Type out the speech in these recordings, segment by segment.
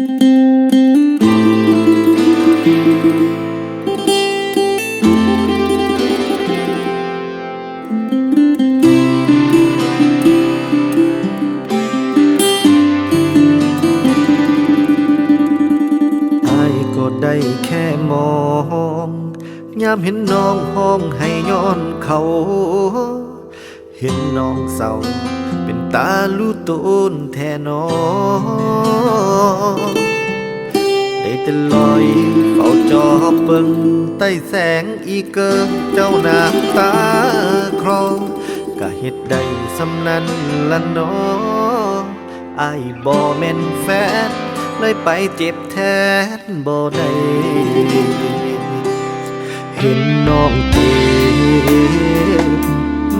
อายก็ได้แค่มองยามเห็นน้องห้องให้ย้อนเขา เห็นน้องเศร้าเป็นตาลูตูนแทนน้อได้แต่ลอยเฝ้าจอบเบิ่งใต้แสงอีเกิงเจ้าหน้ำตาคลองก็เฮ็ดได้สำนั้นละน้ออบ่แม่นแฟนเลยไปเจ็บแทนบ่ได้เห็นน้องเจ็บ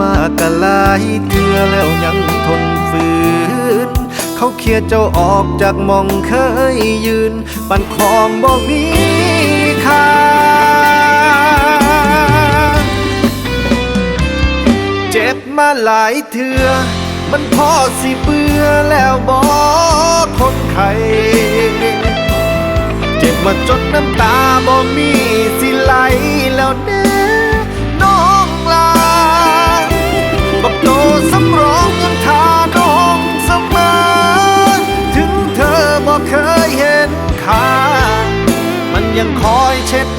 มากะลายเทื่อแล้วยังทนฝืน เขาเคลียเจ้าออกจากมองเคยยืน ปันของบ่มีค่าเจ็บมาหลายเทื่อมันพอสิเบื่อแล้วบอกคนไข้เจ็บมาจนน้ำตาบ่มีสิไหลแล้วเด้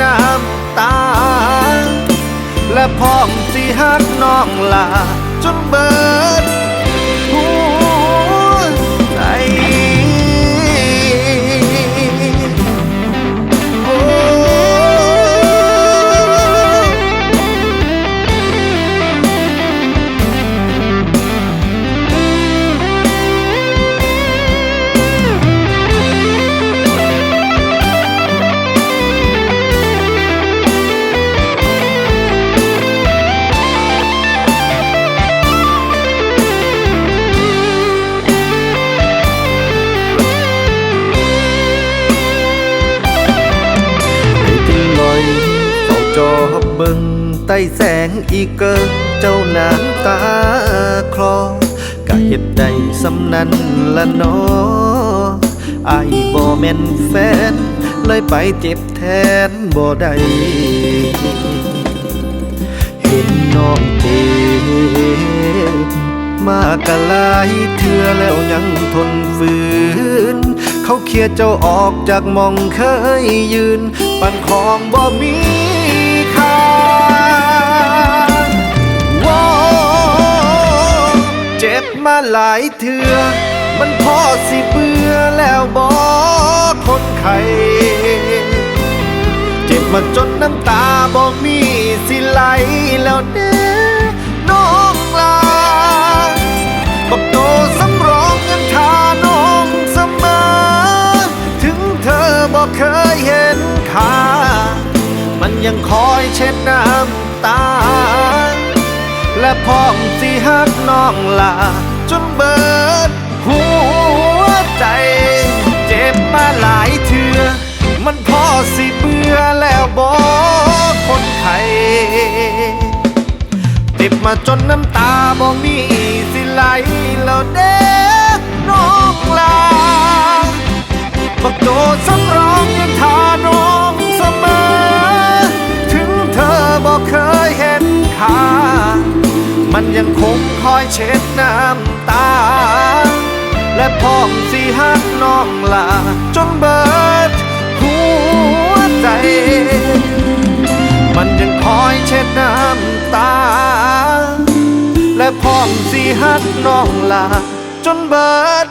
น้ำตา และพร้อมสิฮักน้องลาจนเบิด บเบิ่งใต้แสงอีเกิงเจ้าน้ำตาคลอกะเฮ็ดได้สำนั้นละนอไอายบ่แม่นแฟน เลยไปเจ็บแทนบ่ได้เห็นน้องเจ็บมากะลายเทื่อแล้วยังทนฝืน เขาเคลียร์เจ้าออกจากมองเคยยืน ปันของบ่มี มาหลายเทื่อมันพอสิเบื่อแล้วบอกคนไข้เจ็บมาจนน้ำตาบ่มีสิไหลแล้วเด้อน้องลาบอกโตสำรองยังทาน้องเสมอถึงเธอบ่เคยเห็นค่ามันยังคอยเช็ดน้ำตา และพร้อมสิฮักน้องลา จนเบิด หัวใจ เจ็บมาหลายเทือ มันพอสิเบื่อแล้วบอกคนไข้เจ็บมาจนน้ำตาบ่มีสิไหลแล้วเด้อน้องลาบอกโตสำรอง คอยเช็ดน้ำตา และพร้อมสิฮักน้องลา จนเบิดหัวใจ มันยังคอยเช็ดน้ำตา และพร้อมสิฮักน้องลา จนเบิด